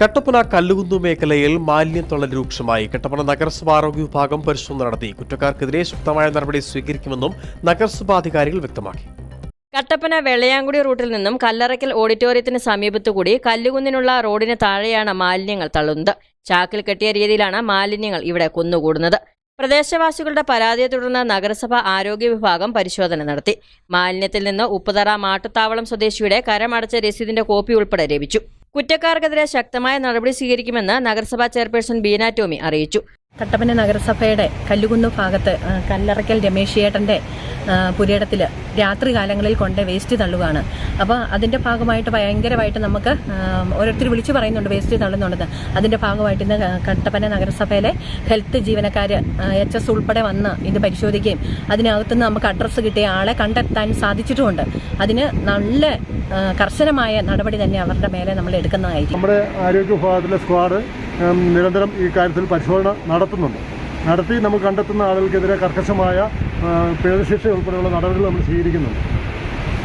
കട്ടപ്പന കല്ലുകുന്നു മേഖലയിൽ മാലിന്യത്തൊള്ളൽ രൂക്ഷമായി. കട്ടപ്പന നഗരസഭ ആരോഗ്യ വിഭാഗം പരിശോധന നടത്തി. കുറ്റക്കാർക്കെതിരെ ശക്തമായ നടപടി സ്വീകരിക്കുമെന്നും നഗരസഭാധികാരികൾ വ്യക്തമാക്കി. കട്ടപ്പന വെള്ളയാങ്കുടി റൂട്ടിൽ നിന്നും കല്ലറയ്ക്കൽ ഓഡിറ്റോറിയത്തിന് സമീപത്തുകൂടി കല്ലുകുന്നിനുള്ള റോഡിന് താഴെയാണ് മാലിന്യങ്ങൾ തള്ളുന്നത്. ചാക്കിൽ കെട്ടിയ രീതിയിലാണ് മാലിന്യങ്ങൾ ഇവിടെ കുന്നുകൂടുന്നത്. പ്രദേശവാസികളുടെ പരാതിയെ തുടർന്ന് നഗരസഭ ആരോഗ്യ വിഭാഗം പരിശോധന നടത്തി. മാലിന്യത്തിൽ നിന്ന് ഉപ്പുതറ മാട്ടുത്താവളം സ്വദേശിയുടെ കരമടച്ച രസീതിന്റെ കോപ്പി ഉൾപ്പെടെ ലഭിച്ചു. കുറ്റക്കാർക്കെതിരെ ശക്തമായ നടപടി സ്വീകരിക്കുമെന്ന് നഗരസഭാ ചെയർപേഴ്സൺ ബീന ടോമി അറിയിച്ചു കട്ടപ്പന നഗരസഭയുടെ കല്ലുകുന്ന് ഭാഗത്ത് കല്ലറയ്ക്കൽ രമേശിയേട്ടന്റെ പുരയിടത്തിൽ രാത്രി കാലങ്ങളിൽ കൊണ്ട് വേസ്റ്റ് തള്ളുകയാണ്. അപ്പോൾ അതിന്റെ ഭാഗമായിട്ട് ഭയങ്കരമായിട്ട് നമുക്ക് ഓരോരുത്തർ വിളിച്ചു പറയുന്നുണ്ട് വേസ്റ്റ് തള്ളുന്നുണ്ടെന്ന്. അതിന്റെ ഭാഗമായിട്ട് ഇന്ന് കട്ടപ്പന നഗരസഭയിലെ ഹെൽത്ത് ജീവനക്കാർ എച്ച് എസ് ഉൾപ്പെടെ വന്ന് ഇത് പരിശോധിക്കുകയും അതിനകത്തുനിന്ന് നമുക്ക് അഡ്രസ്സ് കിട്ടിയ ആളെ കണ്ടെത്താൻ സാധിച്ചിട്ടുമുണ്ട്. അതിന് നല്ല കർശനമായ നടപടി തന്നെ അവരുടെ മേലെ നമ്മൾ എടുക്കുന്നതായിരിക്കും നമ്മുടെ ആരോഗ്യ വിഭാഗത്തിലെ സ്ക്വാഡ് നിരന്തരം ഈ കാര്യത്തിൽ പരിശോധന നടത്തുന്നുണ്ട്. നടത്തി നമുക്ക് കണ്ടെത്തുന്ന ആളുകൾക്കെതിരെ കർക്കശമായ പേരശിക്ഷ ഉൾപ്പെടെയുള്ള നടപടികൾ നമ്മൾ സ്വീകരിക്കുന്നുണ്ട്.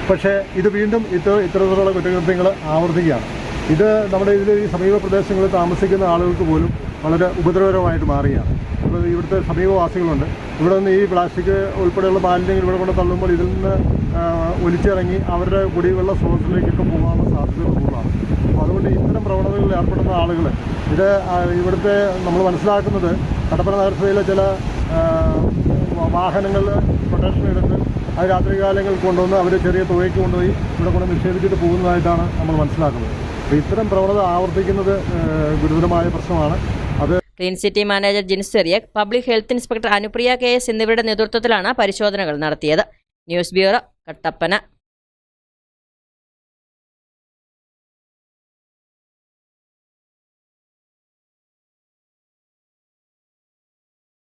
പക്ഷേ ഇത് വീണ്ടും ഇത് ഇത്തരത്തിലുള്ള കുറ്റകൃത്യങ്ങൾ ആവർത്തിക്കുകയാണ്. ഇത് നമ്മുടെ ഇതിൽ ഈ സമീപ പ്രദേശങ്ങളിൽ താമസിക്കുന്ന ആളുകൾക്ക് പോലും വളരെ ഉപദ്രവകരമായിട്ട് മാറുകയാണ്. ഇവിടുത്തെ സമീപവാസികളുണ്ട്. ഇവിടെ നിന്ന് ഈ പ്ലാസ്റ്റിക് ഉൾപ്പെടെയുള്ള മാലിന്യങ്ങൾ ഇവിടെ കൊണ്ട് തള്ളുമ്പോൾ ഇതിൽ നിന്ന് ഒലിച്ചിറങ്ങി അവരുടെ കുടിവെള്ള സ്രോതസ്സിലേക്കൊക്കെ പോകാനുള്ള സാധ്യതകൾ കൂടുതലാണ്. അപ്പോൾ അതുകൊണ്ട് ഇത്തരം പ്രവണതകളിൽ ഏർപ്പെടുന്ന ആളുകൾ ഇത് ഇവിടുത്തെ നമ്മൾ മനസ്സിലാക്കുന്നത് കട്ടപ്പന നഗരസഭയിലെ ചില വാഹനങ്ങൾ പ്രൊട്ടക്ഷൻ എടുത്ത് അത് രാത്രികാലങ്ങളിൽ കൊണ്ടുവന്ന് അവർ ചെറിയ തുകയ്ക്ക് കൊണ്ടുപോയി ഇവിടെ കൊണ്ട് നിക്ഷേപിച്ചിട്ട് പോകുന്നതായിട്ടാണ് നമ്മൾ മനസ്സിലാക്കുന്നത്. അപ്പോൾ ഇത്തരം പ്രവണത ആവർത്തിക്കുന്നത് ഗുരുതരമായ പ്രശ്നമാണ്. Clean city manager Jins public health inspector Anupriya K S എന്നിവരുടെ നേതൃത്വത്തിലാണ് പരിശോധനകൾ നടത്തിയത്. News bureau Kattappana.